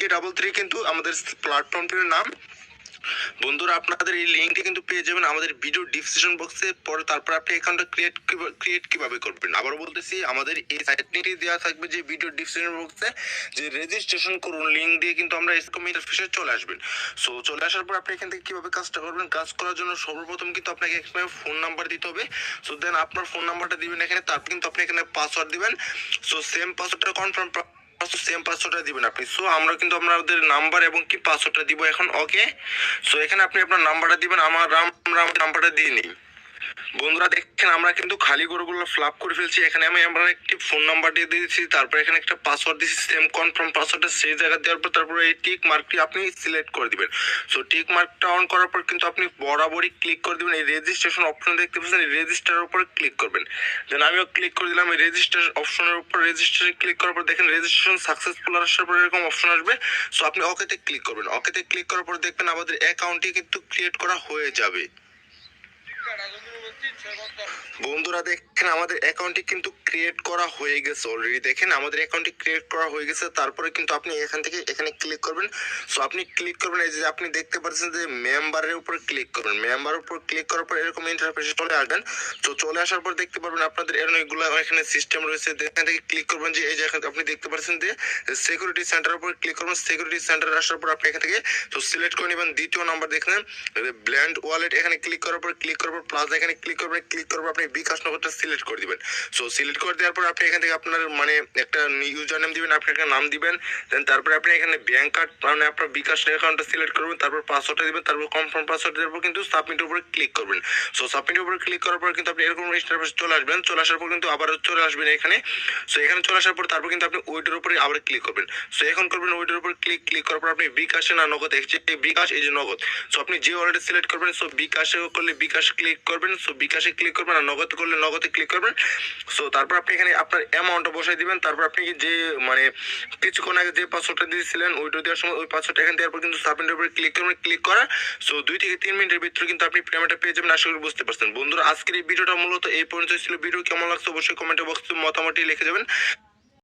বিকে double three কিন্তু আমাদের প্ল্যাটফর্মটির নাম। বন্ধুরা, আপনাদের এই লিঙ্কটি কিন্তু পেয়ে যাবেন আমাদের ভিডিও ডিসক্রিপশন বক্সে পরে তারপর আপনি অ্যাকাউন্টটা ক্রিয়েট ক্রিয়েট কীভাবে করবেন? আবার বলতেছি, আমাদের এই সাইটটি দেওয়া থাকবে যে ভিডিও ডিসক্রিপশন বক্সে যে রেজিস্ট্রেশন করুন লিঙ্ক দিয়ে কিন্তু আমরা এরকম ইন্টারফেসে চলে আসবেন। সো চলে আসার পর আপনি এখান থেকে কীভাবে কাজটা করবেন? কাজ করার জন্য সর্বপ্রথম কিন্তু আপনাকে এখানে ফোন নাম্বার দিতে হবে। সো দেন আপনার ফোন নাম্বারটা দিবেন এখানে, তারপর কিন্তু আপনি এখানে পাসওয়ার্ড দিবেন। সো সেম পাসওয়ার্ডটা কনফার্ম সেম পাসওয়ার্ডটা দিবেন আপনি। সো আমরা কিন্তু আপনাদের নাম্বার এবং কি পাসওয়ার্ডটা দিব এখন? ওকে সো এখানে আপনি আপনার নাম্বারটা দিবেন। আমার রাম রাম নাম্বারটা দিয়ে নিই দেখেন, আমরা কিন্তু খালি গরুগুলো ফ্লাপ করে ফেলছি। এখানে আমি আমরা একটি ফোন নাম্বার দিয়ে দিয়েছি, তারপর এখানে একটা পাসওয়ার্ড দিয়েছি সেম কনফার্ম পাসওয়ার্ডটা সেই জায়গা দেওয়ার পর তারপরে এই টিক মার্কটি আপনি সিলেক্ট করে দিবেন। সো টিক মার্কটা অন করার পর কিন্তু আপনি বরাবরই ক্লিক করে দিবেন। এই রেজিস্ট্রেশন অপশন দেখতে পাচ্ছেন, এই রেজিস্টারের উপরে ক্লিক করবেন। দেন আমিও ক্লিক করে দিলাম, এই রেজিস্টার অপশনের উপর রেজিস্টারে ক্লিক করার পর দেখেন রেজিস্ট্রেশন সাকসেসফুল আসার পর এরকম অপশন আসবে। সো আপনি ওকেতে ক্লিক করবেন। ওকেতে ক্লিক করার পর দেখবেন আমাদের অ্যাকাউন্টটি কিন্তু ক্রিয়েট করা হয়ে যাবে। বন্ধুরা দেখেন, আমাদের অ্যাকাউন্টটি কিন্তু ক্রিয়েট করা হয়ে গেছে অলরেডি দেখেন, আমাদের অ্যাকাউন্টটি ক্রিয়েট করা হয়ে গেছে। তারপরে কিন্তু আপনি এখান থেকে এখানে ক্লিক করবেন। সো আপনি ক্লিক করবেন, এই যে আপনি দেখতে পাচ্ছেন যে মেম্বারের উপর ক্লিক করবেন। মেম্বারের উপর ক্লিক করার পর এরকম ইন্টারফেসে চলে আসবেন। তো চলে আসার পর দেখতে পারবেন আপনাদের অনেকগুলো এখানে সিস্টেম রয়েছে। এখান থেকে ক্লিক করবেন যে, এই যে আপনি দেখতে পাচ্ছেন যে সিকিউরিটি সেন্টারের উপর ক্লিক করবেন। সিকিউরিটি সেন্টার আসার পর আপনি এখান থেকে, তো সিলেক্ট করে নেবেন। দ্বিতীয় নাম্বার দেখলেন ব্ল্যান্ড ওয়ালেট এখানে ক্লিক করার পর ক্লিক করার পর প্লাস এখানে ক্লিক করবেন ক্লিক করার আপনি বিকাশ নম্বরটা সিলেক্ট করে দিবেন। সো সিলেক্ট করে দেওয়ার পর আপনি এখান থেকে আপনার মানে একটা ইউজার নেম দিবেন, আপনি একটা নাম দিবেন দেন তারপরে আপনি এখানে ব্যাংক কার্ড মানে আপনার বিকাশ অ্যাকাউন্টটা সিলেক্ট করবেন, তারপর পাসওয়ার্ডটা দিবেন, তারপর কনফার্ম পাসওয়ার্ড দেওয়ার পর কিন্তু সাবমিটের উপরে ক্লিক করবেন। সো সাবমিটের উপরে ক্লিক করার পর কিন্তু আপনি এরকম ইন্টারফেস চলে আসবেন, চলে আসার পর কিন্তু আবার চলে আসবেন এখানে। সো এখানে চলে আসার পর তারপর কিন্তু আপনি ওইটার উপরে আবার ক্লিক করবেন। সো এখন করবেন ওইটার উপর ক্লিক ক্লিক করার পর আপনি বিকাশে না নগদ যে বিকাশ এই যে নগদ। সো আপনি যে ওয়ালেটে সিলেক্ট করবেন সো বিকাশে করলে বিকাশ ক্লিক করবেন সো বিকাশে ক্লিক করবেন আর নগদ করলে নগদে ক্লিক করবেন। সো তারপর আপনি এখানে আপনার অ্যামাউন্টটা বসাই দিবেন। তারপর আপনি যে মানে কিছুক্ষণ আগে যে পাসওয়ার্ডটা দিয়েছিলেন, ওইটা দেওয়ার সময় ওই পাসওয়ার্ডটা এখানে দেওয়ার পর কিন্তু সাবমিটের উপরে ক্লিক করবেন। ক্লিক করা সো দুই থেকে তিন মিনিটের ভিতরে কিন্তু আপনি পেমেন্টটা পেয়ে যাবেন। আশা করি বুঝতে পারছেন। বন্ধুরা, আজকের এই ভিডিওটা মূলত এই পর্যন্ত ছিল। ভিডিও কেমন লাগছে অবশ্যই কমেন্ট বক্সে মোটামুটি লিখে যাবেন।